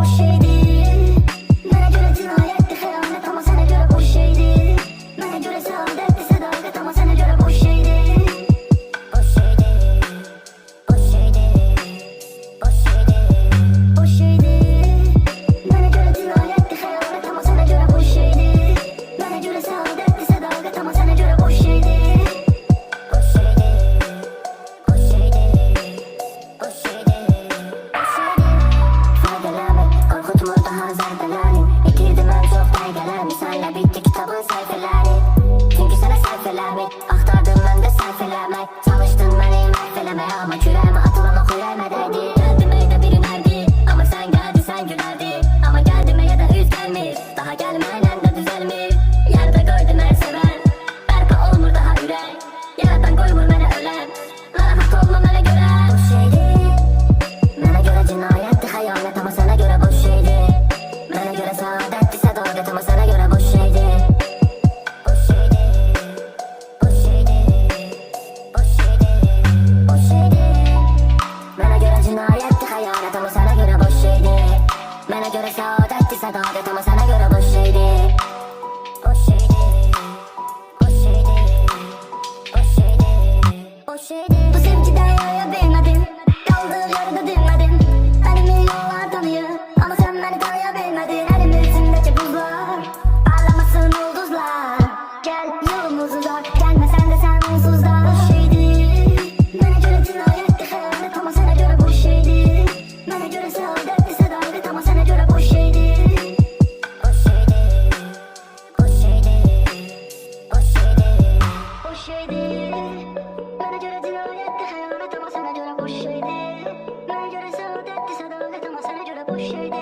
お尻 yüzüme ama kürem atılan o kürelme dedi Kendime de biri verdi. Ama sen geldi sen gülerdi Ama geldim ya da üz gelmiş. Daha gelmene Bana göre saadetti sadadet ama sana göre boş şeydi. Boş şeydi. Boş şeydi. Boş şeydi. Boş şeydi. Şöyle